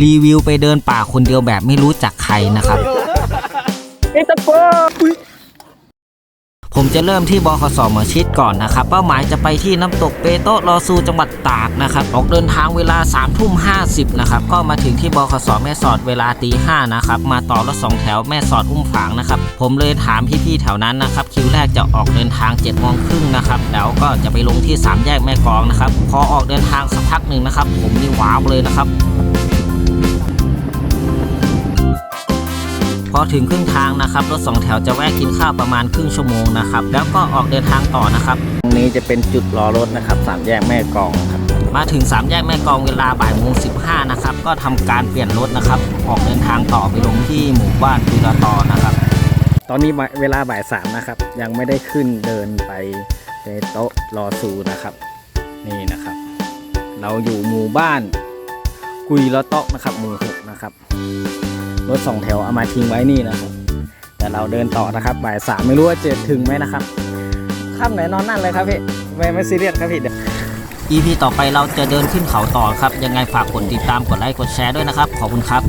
รีวิวไปเดินป่าคนเดียวแบบไม่รู้จักใครนะครับ ผมจะเริ่มที่บคสหมอชิดก่อนนะครับ เป้าหมายจะไปที่น้ำตกเปโตะลอซูจังหวัดตากนะครับ ออกเดินทางเวลา3ามทุ่มห้นะครับ ก็มาถึงที่บคสแม่สอดเวลาตีห้านะครับ มาต่อรถสองแถวแม่สอดอุ้มฝางนะครับ ผมเลยถามพี่ๆแถวนั้นนะครับ คิวแรกจะออกเดินทาง7จ็ดโมงครึ่งนะครับ แล้วก็จะไปลงที่3แยกแม่กลองนะครับ พอออกเดินทางสักพักหนึ่งนะครับ ผมนี่ว้าวเลยนะครับ พอถึงครึ่งทางนะครับรถสองแถวจะแวะกินข้าวประมาณครึ่งชั่วโมงนะครับแล้วก็ออกเดินทางต่อนะครับตรงนี้จะเป็นจุดรอรถนะครับสามแยกแม่กองครับมาถึงสามแยกแม่กองเวลาบ่ายโมงสิบห้านะครับก็ทำการเปลี่ยนรถนะครับ ออกเดินทางต่อไปลงที่หมู่บ้านตุลาตอนะครับ ตอนนี้เวลาบ่ายสามนะครับ ยังไม่ได้ขึ้นเดินไปในโต๊ะรอซูนะครับ นี่นะครับ เราอยู่หมู่บ้านกุยละโต๊ะนะครับหมู่หกนะครับ รถสองแถวเอามาทิ้งไว้นี่นะครับ แต่เราเดินต่อนะครับบ่ายสามไม่รู้ว่าจะถึงไหมนะครับข้ามไหนนอนนั่นเลยครับพี่ไม่ไม่ซีเรียสครับพี่เดี๋ยว EP ต่อไปเราจะเดินขึ้นเขาต่อครับ ยังไงฝากกดติดตามกดไลค์กดแชร์ด้วยนะครับ ขอบคุณครับ